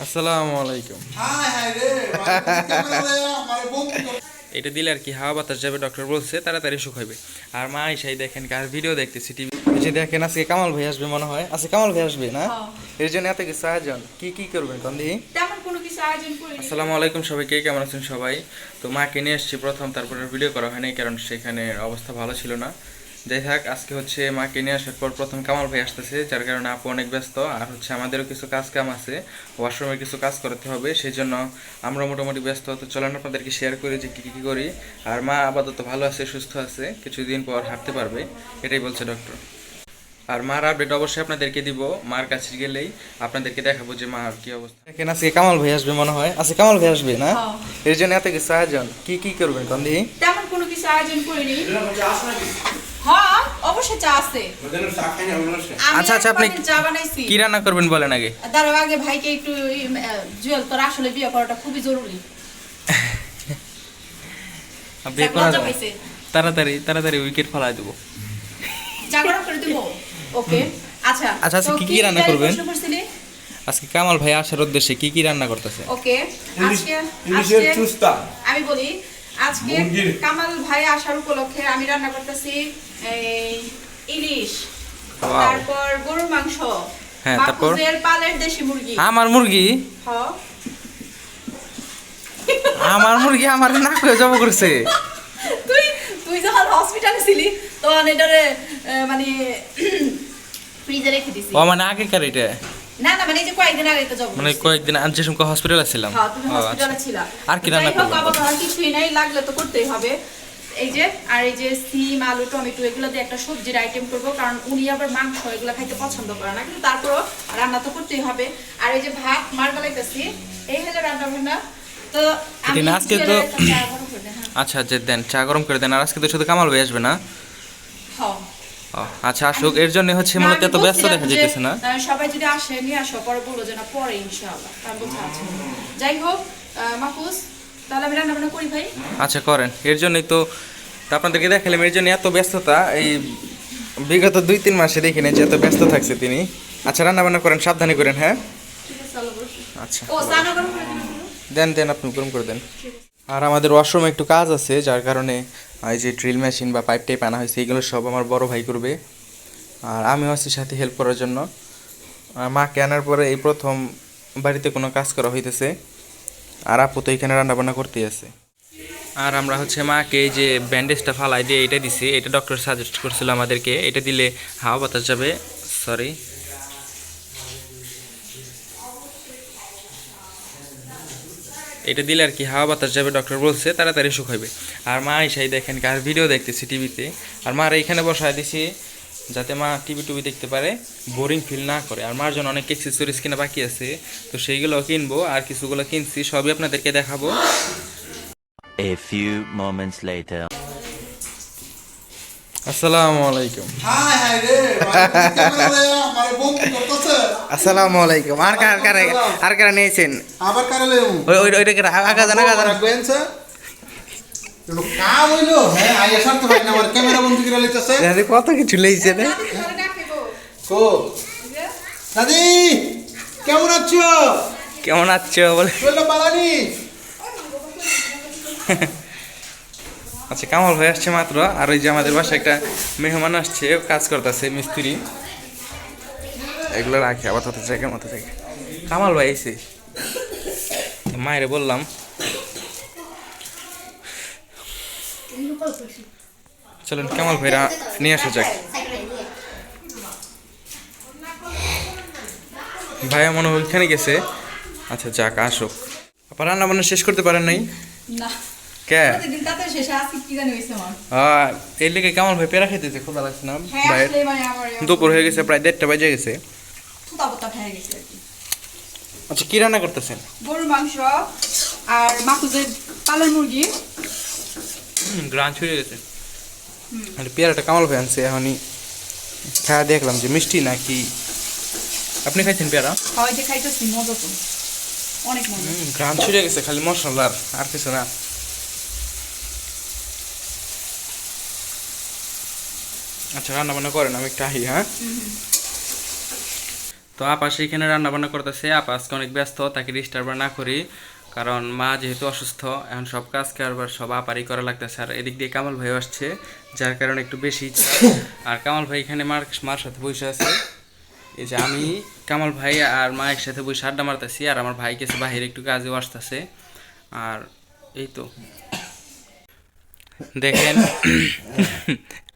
আসসালামু আলাইকুম। হায় হায় এটা দিলে আর কি হাওয়া বাতাস যাবে ডক্টর বলছে তাড়াতাড়ি সুখ হবে আর মা এসাই দেখেন কার ভিডিও দেখতেছি টিভি যে দেখেন আজকে কামাল ভাই আসবে মনে হয়। আজকে কামাল ভাই আসবে না? এর জন্য এত কিছু আয়োজন। কি কি করবেন কন্দি? তেমন কোনো কিছু আয়োজন করিনি। আসসালামু আলাইকুম সবাইকে কেমন আছেন সবাই? তো মাকে নিয়ে এসেছি প্রথম তারপরে ভিডিও করা হয়নি কারণ সেখানে অবস্থা ভালো ছিল না। যাই হোক আজকে হচ্ছে মাকে নিয়ে আসার পর প্রথম কামাল ভাই আসতেছে যার কারণে আপু অনেক ব্যস্ত। আর হচ্ছে আমাদেরও কিছু কাজ কাম আছে ওয়াশরুমে কিছু কাজ করতে হবে সেই জন্য আমরা মোটামুটি ব্যস্ত। তো চলেন আপনাদেরকে শেয়ার করি যে কী কী করি। আর মা আপাতত ভালো আছে সুস্থ আছে কিছুদিন পর হাঁটতে পারবে এটাই বলছে ডক্টর আর মার আপডেট অবশ্যই আপনাদেরকে দিব মার কাছে গেলেই আপনাদেরকে দেখাবো যে মার কি অবস্থা। দেখেন আজকে কামাল ভাই আসবে মনে হয়। আজকে কামাল ভাই আসবে না? হ্যাঁ। এর জন্য এত কিছু আয়োজন কি কি করবেন কন্দি? তেমন কোনো কিছু আয়োজন করিনি। হ্যাঁ অবশ্যই চা আছে। আচ্ছা, আচ্ছা, আপনি চা বানাইছি। কি রান্না করবেন বলেন আগে? তার আগে ভাইকে একটু জুয়েল তোর আসলে বিয়ে করাটা খুবই জরুরি। বিয়ে করা লজ্জা যাবে। পাইছে। তাড়াতাড়ি তাড়াতাড়ি উইকেট ফলাই দেবো। চা গরম করে দিব? ওকে আচ্ছা আচ্ছা, আচ্ছা, কি কি রান্না করবেন? আজকে কামাল ভাই আসার উদ্দেশ্যে কি কি রান্না করতেছে? ওকে আজকে ইলিশের আজকে চুস্তা। আমি বলি আজকে কামাল ভাই আসার উপলক্ষে আমি রান্না করতেছি এই ইলিশ তারপর গরুর মাংস হ্যাঁ, তারপর? পালের দেশি মুরগি। আমার মুরগি? হ। আমার মুরগি আমার না করে জব করছে। তুই তুই যখন হসপিটালে ছিলি তখন এটারে মানে ফ্রিজে রেখে দিছি ও মানে আগে আগেকার এটা? না না মানে এই যে কয়েকদিন আগে তো জব মানে কয়েকদিন আজ যে সময় হসপিটালে ছিলাম হ্যাঁ তুমি হসপিটালে আচ্ছা। ছিলা আর কি রান্না যাই হোক, করবেন? কিছুই নাই লাগলে তো করতেই হবে এই যে আর এই যে সিম আলু টমেটো এগুলো দিয়ে একটা সবজির আইটেম করব কারণ উনি আবার মাংস এগুলো খাইতে পছন্দ করে না কিন্তু তারপরও রান্না তো করতেই হবে আর এই যে ভাত মার গলাইতেছি এই হলো রান্না বান্না তো আমি আজকে হ্যাঁ। আচ্ছা যে দেন চা গরম করে দেন আর আজকে তো শুধু কামাল ভাই আসবে না হ্যাঁ। আচ্ছা আসুক এর জন্য হচ্ছে না, মূলত এত ব্যস্ত দেখা যেতেছে না। সবাই যদি আসে নিয়ে আসো পরে বলব যে না পরে ইনশাআল্লাহ তার বলতে আছে। যাই হোক মাহফুজ তাহলে আমি রান্না বান্না করি ভাই। আচ্ছা করেন। এর জন্যই তো আপনাদেরকে দেখালাম এর জন্য এত ব্যস্ততা এই বিগত দুই তিন মাসে দেখি দেখিনি যে এত ব্যস্ত থাকছে তিনি। আচ্ছা রান্না বান্না করেন সাবধানে করেন হ্যাঁ। আচ্ছা। দেন দেন আপনি গরম করে দেন। আর আমাদের ওয়াশরুমে একটু কাজ আছে যার কারণে এই যে ড্রিল মেশিন বা পাইপ টাইপ আনা হয়েছে এগুলো সব আমার বড় ভাই করবে। আর আমি আছি সাথে হেল্প করার জন্য। মাকে আনার পরে এই প্রথম বাড়িতে কোনো কাজ করা হইতেছে। আর আপু তো এখানে রান্না বান্না করতেই আছে। আর আমরা হচ্ছে মাকে এই যে ব্যান্ডেজটা ফালাই দিয়ে এটা দিছি। এটা ডক্টর সাজেস্ট করছিল আমাদেরকে। এটা দিলে হাওয়া বাতাস যাবে। সরি এটা দিলে আর কি হাওয়া বাতাস যাবে ডক্টর বলছে, তাড়াতাড়ি হবে আর মা এসাই দেখেন কার ভিডিও দেখতেছি টিভিতে। আর মার এইখানে বসায় দিছি, যাতে মা টিভি টুবি দেখতে পারে বোরিং ফিল না করে। আর মার জন্য অনেক এক্সেসরিজ কিনা বাকি আছে, তো সেইগুলো কিনবো, আর কিছুগুলো কিনছি, সবই আপনাদেরকে দেখাবো। A few moments later. আসসালামু আলাইকুম। রে ক্যামেরা আমার বন্ধু করতেছে। আসসালামু আলাইকুম। আর কার কার আর কার নিয়েছেন? আবার কারালে ওই ওই ওইটাকে আগা জানা আগা জানা রাখবেনছে একটু কাম হইল হ্যাঁ আইয়া সারতে পারি না আমার ক্যামেরা বন্ধ করে লইতেছে। কত কিছু লেগেছে রে? দাদি কো? দাদি কেমন আছো? কেমন আছো? বলে চলো পালানি আচ্ছা কামাল ভাই আসছে মাত্র, আর ওই যে আমাদের বাসায় একটা মেহমান আসছে কাজ করতেছে, মিস্ত্রি। এগুলো রাখে, আবার তত জায়গার মতো থেকে কামাল ভাই এসে। মায়ের বললাম। চলুন, কামাল ভাইরা নিয়ে আসা যাক। ভাইয়া মনে হয় ওইখানে গেছে। আচ্ছা যাক, আসুক। আপনার রান্না বান্না শেষ করতে পারেন নাই? না। কে? এই লেগে কেমন ভাই পেরা ভালো লাগছে না? হ্যাঁ ভাইয়ের আসলে মানে দুপুর হয়ে গেছে প্রায় দেড়টা বাজে গেছে। আচ্ছা কি রান্না করতেছেন? গরুর মাংস আর মাকুজের পালের মুরগি। গ্রান ছুঁয়ে গেছে। আর পেয়ারাটা কামাল ভাই আনছে এখনই। খাওয়া দেখলাম যে মিষ্টি নাকি। আপনি খাইছেন পেয়ারা? খাওয়াই যে খাইতেছি মজা তো। অনেক মজা। গ্রান গেছে খালি মশলার আর কিছু না। আচ্ছা রান্না বান্না করেন, আমি একটু আহি হ্যাঁ? তো আপা সেইখানে রান্না বান্না করতেছে। আপা আজকে অনেক ব্যস্ত, তাকে ডিস্টার্ব না করি, কারণ মা যেহেতু অসুস্থ, এখন সব কাজ কারবার সব আপারই করা লাগতেছে। আর এদিক দিয়ে কামাল ভাই আসছে, যার কারণে একটু বেশি। আর কামাল ভাই এখানে মার মার সাথে বসে আছে। এই যে আমি, কামাল ভাই আর মা একসাথে বসে আড্ডা মারতেছি, আর আমার ভাই গেছে বাহিরে একটু কাজেও আসতেছে। আর এই তো। দেখেন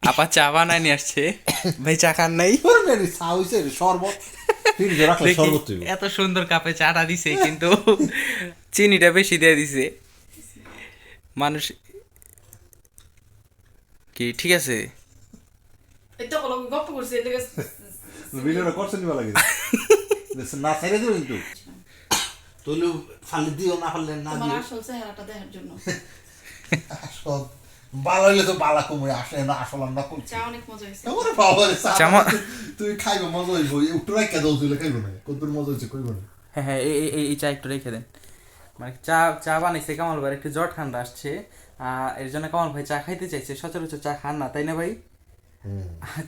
আপা চা বানায় নিয়ে আসছে। ভাই চা খান নাই। শরবত। এত সুন্দর কাপে চাটা দিছে কিন্তু চিনিটা বেশি দিয়ে দিছে। মানুষ কি ঠিক আছে? না ছেড়ে দিও কিন্তু। তলু ফালি দিও না ফাললে না দিও। আসল চেহারাটা দেখার জন্য। আসল ভালো হইলে তো বালা কমে আসে না আসল আমরা করছি। ওরে বাবা রে খাইব মজা হইব। একটু রাখা দাও তুই খাইব না। কত মজা হইছে কইব না। হ্যাঁ হ্যাঁ এই এই- চা একটু রেখে দেন। মানে চা চা বানাইছে কামাল ভাই একটু জ্বর ঠান্ডা আসছে। এর জন্য কামাল ভাই চা খাইতে চাইছে সচরাচর চা খান না তাই না ভাই?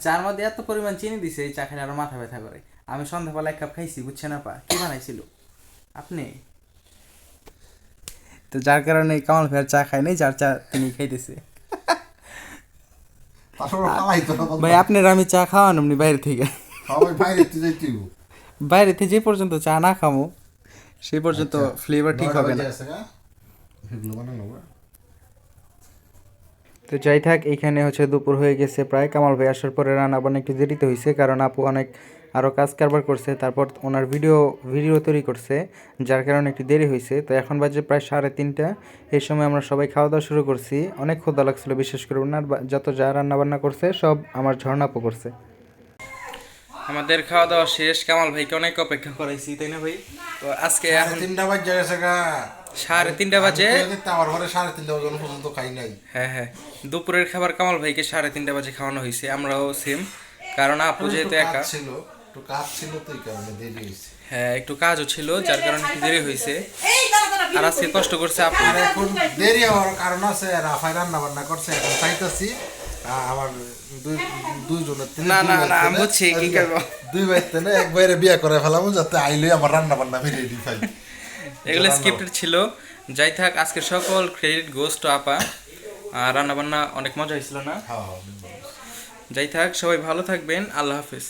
চার মধ্যে এত পরিমাণ চিনি দিছে এই চা খেলে আরও মাথা ব্যথা করে। আমি সন্ধ্যাবেলা এক কাপ খাইছি বুঝছেন আপা? কি বানাইছিল? আপনি? তো যার কারণে কামাল ভাই চা খায় নাই যার চা তিনি খাইতেছে। ভাই আপনার আমি চা খাওয়ান আপনি বাইরে থেকে। বাইরে থেকে যে পর্যন্ত চা না খামো সে পর্যন্ত ফ্লেভার ঠিক হবে না। তো যাই থাক এখানে হচ্ছে দুপুর হয়ে গেছে প্রায়। কামাল ভাই আসার পরে রান্না বান্না একটু দেরিতে হয়েছে কারণ আপু অনেক আরও কাজ কারবার করছে তারপর ওনার ভিডিও ভিডিও তৈরি করছে যার কারণে একটু দেরি হয়েছে। তো এখন বাজে প্রায় সাড়ে তিনটা। এই সময় আমরা সবাই খাওয়া দাওয়া শুরু করছি। অনেক ক্ষুদা লাগছিল বিশেষ করে ওনার যত যা রান্না বান্না করছে সব আমার ঝর্ণা আপু করছে। আমাদের খাওয়া দাওয়া শেষ। কামাল ভাইকে অনেক অপেক্ষা করাইছি তাই না ভাই? তো আজকে এখন তিনটা বাজে গেছে গা। সাড়ে তিনটা বাজে। আমার ঘরে সাড়ে তিনটা বাজে পর্যন্ত খাই নাই। হ্যাঁ হ্যাঁ। দুপুরের খাবার কামাল ভাইকে সাড়ে তিনটা বাজে খাওয়ানো হয়েছে আমরাও সেম কারণ আপু যেহেতু একা। ছিল একটু কাজ ছিল তো এই কারণে দেরি হয়েছে। হ্যাঁ একটু কাজও ছিল যার কারণে একটু দেরি হয়েছে। আর আজকে কষ্ট করছে আপু। এখন দেরি হওয়ার কারণ আছে রাফাই রান্না বান্না করছে এখন খাইতেছি আমার দুই দুইজনের না, না, না, বুঝছি, কি আজকে দুই ভাই থেকে এক বাইরে বিয়ে করে ফেলাম যাতে আইলে আমার রান্না বান্না আমি রেডি পাই। এগুলো স্ক্রিপ্টেড ছিল। যাই থাক আজকে সকল ক্রেডিট গোস টু আপা। আর রান্না বান্না অনেক মজা হয়েছিল না? হ্যাঁ যাই থাক সবাই ভালো থাকবেন আল্লাহ হাফিজ।